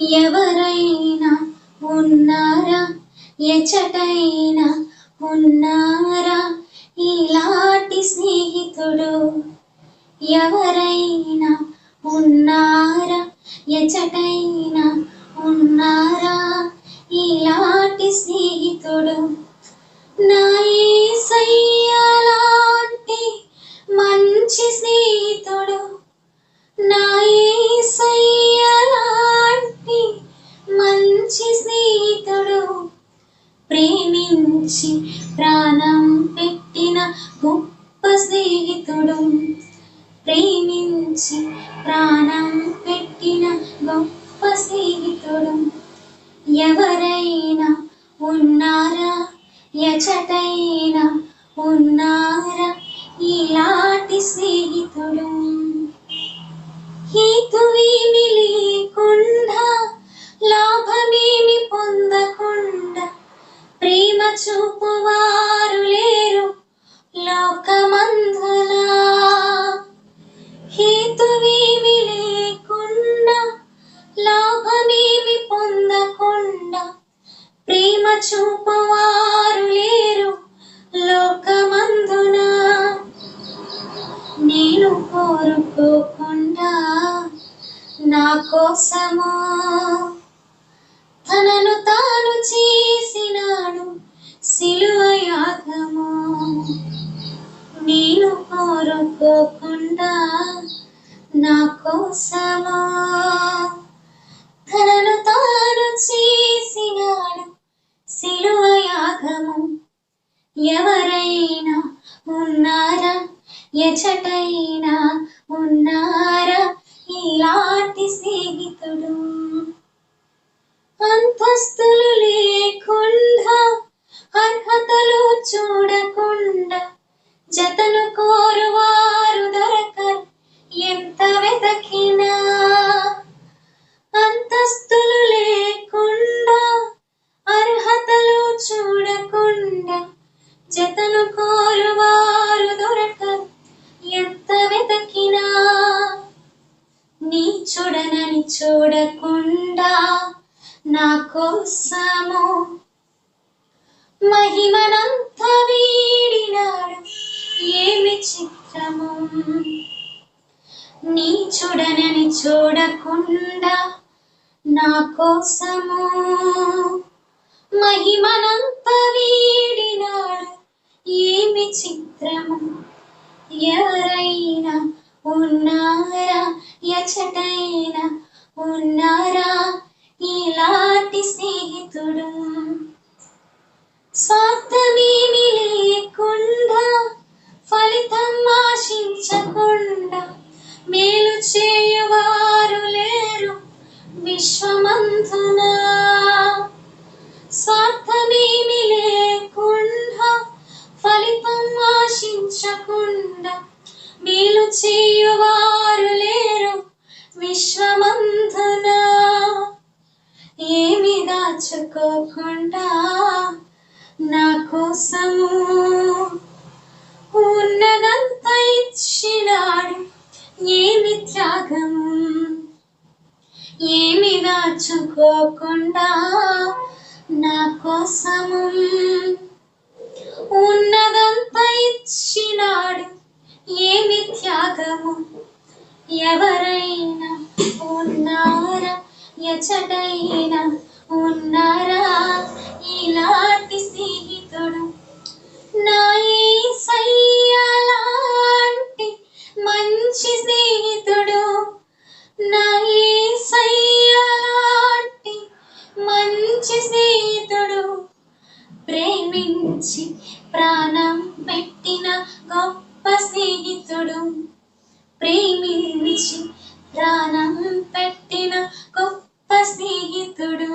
ఎవరైనా ఉన్నారా? ఎచటైనా ఉన్నారా? ఇలాంటి స్నేహితుడు ఎవరైనా ఉన్నారా? ఎచటైనా ఉన్నారా? ఇలాంటి స్నేహితుడు నా ఏసయ్యలాంటి మంచి స్నేహితుడు నా ఏసయ్య మంచి స్నేహితుడు. ప్రేమించి ప్రాణం పెట్టిన గొప్ప స్నేహితుడు. ప్రేమించి ప్రాణం పెట్టిన గొప్ప స్నేహితుడు. ఎవరైనా ఉన్నారా? ఎచటైనా ఉన్నారా? ఇలాంటి స్నేహితుడు. హేతువేమి లేకుండా లోకమందులా హేతువేమి లేకుండా లాభమేమి పొందకుండా ప్రేమ చూపువారు లేరు లోకమందునా? నేను కోరుకోకుండా నా కోసము? తనను తాను చేసినాడు నా కోసమా? తనను తాను చేసినాడు సిలువ యాగము. ఎవరైనా ఉన్నారా? ఎచటైనా ఉన్నారా? ఇలాంటి చూడకుండా నా కోసము మహిమనంత వీడినాడు. ఏమి చిత్రము? నీ చూడనని చూడకుండా నా కోసము మహిమనంత వీడినాడు. ఏమి చిత్రము? ఎవర ఫలితం ఆశించకుండా మేలు చేయువారు లేరు విశ్వమంతునా. స్వార్థమేమి లేకుండా ఫలితం ఆశించకుండా మేలు చేయువారు లేరు విశ్వమంతునా. ఏమి దాచుకోకుండా నా కోసము ఉన్నదంతా ఇచ్చినాడు. ఏమి త్యాగం? ఏమి దాచుకోకుండా నా కోసము? ఉన్నదంతా ఇచ్చినాడు. ఏమి త్యాగము? ఎవరైనా ఉన్నారా? ఎచటైనా ఉన్నారా? ఇలాంటి స్నేహితుడు. నా ప్రేమించి ప్రాణం పెట్టిన గొప్ప స్నేహితుడు. ప్రేమించి ప్రాణం పెట్టిన గొప్ప స్నేహితుడు.